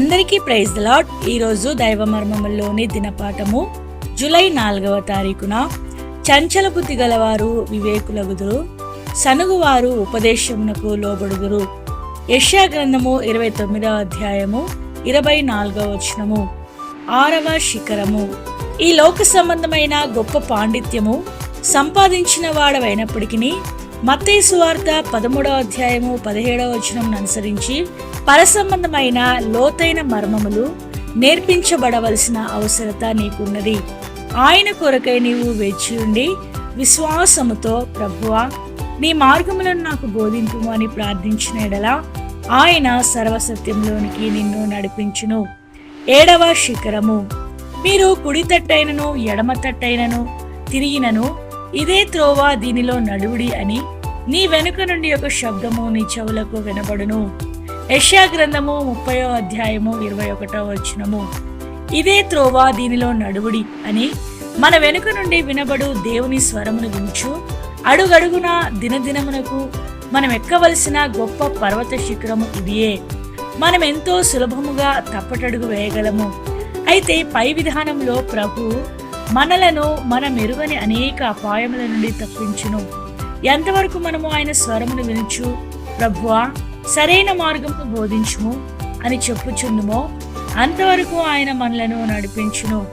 అందరికీ praise lot ఈరోజు దైవ మర్మముల్లోని దినపాఠము జూలై నాలుగవ తారీఖున. చంచల బుద్ధి గలవారు వివేకులగుదురు. సనుగువారు ఉపదేశమునకు లోబడుదురు. యష్యా గ్రంథము ఇరవై తొమ్మిదవ అధ్యాయము ఇరవై నాలుగవ వచనము. ఆరవ శిఖరము. ఈ లోక సంబంధమైన గొప్ప పాండిత్యము సంపాదించిన వాడవైనప్పటికీ మత్తయి సువార్త పదమూడవ అధ్యాయము పదిహేడవ వచనం అనుసరించి పరసంబంధమైన లోతైన మర్మములు నేర్పించబడవలసిన అవసరత నీకున్నది. ఆయన కొరకై నీవు వేచి ఉండి విశ్వాసముతో ప్రభువా నీ మార్గములను నాకు బోధింపు అని ప్రార్థించిన ఎడల ఆయన సర్వసత్యంలోనికి నిన్ను నడిపించును. ఏడవ శిఖరము. మీరు కుడి తట్టైనను ఎడమ తట్టైనను తిరిగినను ఇదే త్రోవ దీనిలో నడువుడి అని నీ వెనుక నుండి ఒక శబ్దము నీ చెవులకు వినబడును. యష్యా గ్రంథము ముప్పయో అధ్యాయము ఇరవై ఒకటో వచనము. ఇదే త్రోవ దీనిలో నడువుడి అని మన వెనుక నుండి వినబడు దేవుని స్వరమును వించు అడుగడుగున దినదినమునకు మనం ఎక్కవలసిన గొప్ప పర్వత శిఖరము ఇదియే. మనం ఎంతో సులభముగా తప్పటడుగు వేయగలము. అయితే పై విధానంలో ప్రభు మనలను మన మెరుగని అనేక అపాయముల నుండి తప్పించును. ఎంతవరకు మనము ఆయన స్వరమును వినుచు? ప్రభువా సరైన మార్గమును బోధించుము అని చెప్పుచుందుమో అంతవరకు ఆయన మనలను నడిపించును.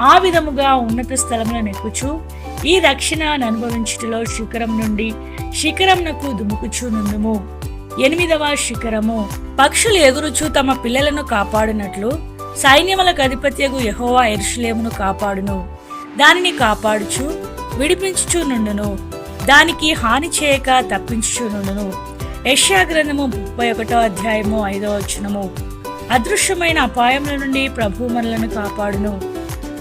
ఆ విధముగా ఉన్నత స్థలములను నెక్కుచు ఈ రక్షణను అనుభవించుటలో శిఖరం నుండి శిఖరంనకు దుముకుచునుందుము ఎనిమిదవ శిఖరము. పక్షులు ఎగురుచు తమ పిల్లలను కాపాడినట్లు సైన్యములకు అధిపత్యగు యహోవా ఎరుషులేమును కాపాడును. దానిని కాపాడుచు విడిపించుచు నుండును. దానికి హాని చేయక తప్పించుచును యష్యా గ్రంథము ముప్పై ఒకటో అధ్యాయము ఐదో వచనము. అదృశ్యమైన అపాయముల నుండి ప్రభు మనలను కాపాడును.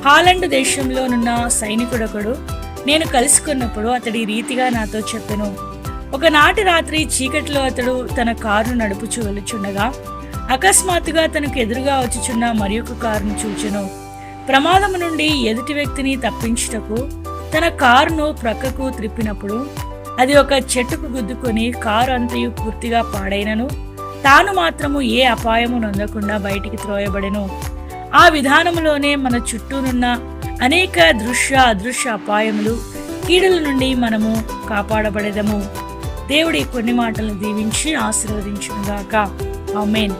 హాలండ్ దేశంలోనున్న సైనికుడొకడు నేను కలుసుకున్నప్పుడు అతడి రీతిగా నాతో చెప్పెను. ఒకనాటి రాత్రి చీకటిలో అతడు తన కారును నడుపుచు వెలుచుండగా అకస్మాత్తుగా తనకు ఎదురుగా వచ్చుచున్న మరి ఒక కారును చూచెను. ప్రమాదము నుండి ఎదుటి వ్యక్తిని తప్పించుటకు తన కారును ప్రక్కకు త్రిప్పినప్పుడు అది ఒక చెట్టుకు గుద్దుకొని కారు అంతయు పూర్తిగా పాడైనను. తాను మాత్రము ఏ అపాయము నొందకుండా బయటికి త్రోయబడెను. ఆ విధానంలోనే మన చుట్టూనున్న అనేక దృశ్య అదృశ్య అపాయములు కీడుల నుండి మనము కాపాడబడేదము. దేవుడి కొన్ని మాటలను దీవించి ఆశీర్వదించుగాక ఆమెన్.